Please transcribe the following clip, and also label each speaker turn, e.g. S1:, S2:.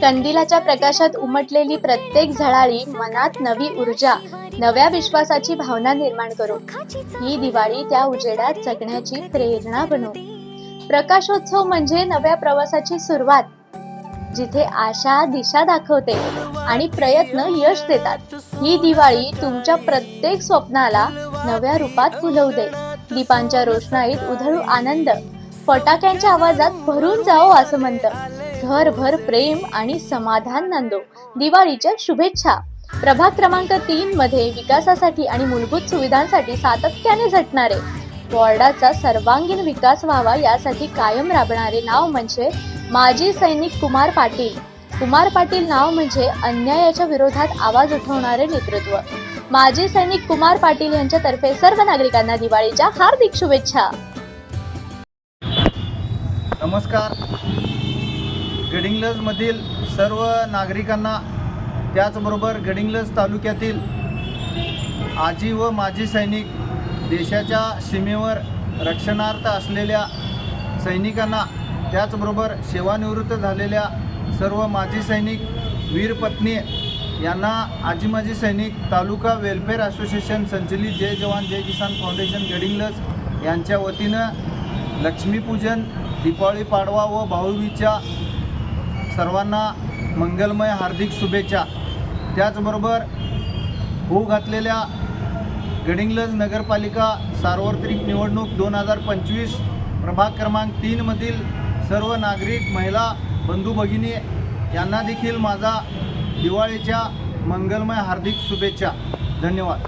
S1: कंदिलाच्या प्रकाशात उमटलेली प्रत्येक झळाळी मनात नवी ऊर्जा नव्या विश्वासाची भावना निर्माण करो ही दिवाळी त्या उजेडात जगण्याची प्रेरणा बनव प्रकाशोत्सव म्हणजे नव्या प्रवासाची सुरुवात जिथे आशा दिशा दाखवते आणि प्रयत्न यश देतात. ही दिवाळी तुमच्या प्रत्येक स्वप्नाला नव्या रूपात फुलवू दे दीपांच्या रोषणाईत उधळू आनंद फटाक्यांच्या आवाजात भरून जाओ असं म्हणतं. घरभर प्रेम आणि समाधान नांदो. दिवाळीच्या शुभेच्छा. प्रभाग क्रमांक तीन मध्ये विकासासाठी आणि मूलभूत सुविधांसाठी सातत्याने झटणारे. वॉर्डाचा सर्वांगीण विकास व्हावा यासाठी कायम राबणारे नाव म्हणजे माजी सैनिक कुमार पाटील. कुमार पाटील नाव म्हणजे अन्यायाच्या विरोधात आवाज उठवणारे नेतृत्व. माजी सैनिक कुमार पाटील यांच्यातर्फे सर्व नागरिकांना दिवाळीच्या हार्दिक शुभेच्छा.
S2: नमस्कार. गडिंग्लजमधील सर्व नागरिकांना त्याचबरोबर गडिंग्लज तालुक्यातील आजी व माजी सैनिक देशाच्या सीमेवर रक्षणार्थ असलेल्या सैनिकांना त्याचबरोबर सेवानिवृत्त झालेल्या सर्व माजी सैनिक वीरपत्नी यांना आजी माजी सैनिक तालुका वेलफेअर असोसिएशन संचलित जय जवान जय किसान फाउंडेशन गडिंग्लज यांच्या वतीनं लक्ष्मीपूजन दीपावली पाडवा व भाऊबीच्या सर्वांना मंगलमय हार्दिक शुभेच्छा. त्याचबरोबर होऊ घातलेल्या गडिंग्लज नगरपालिका सार्वत्रिक निवडणूक दोन हजार पंचवीस प्रभाग क्रमांक तीनमधील सर्व नागरिक महिला बंधू भगिनी यांना देखील माझा दिवाळीच्या मंगलमय हार्दिक शुभेच्छा. धन्यवाद.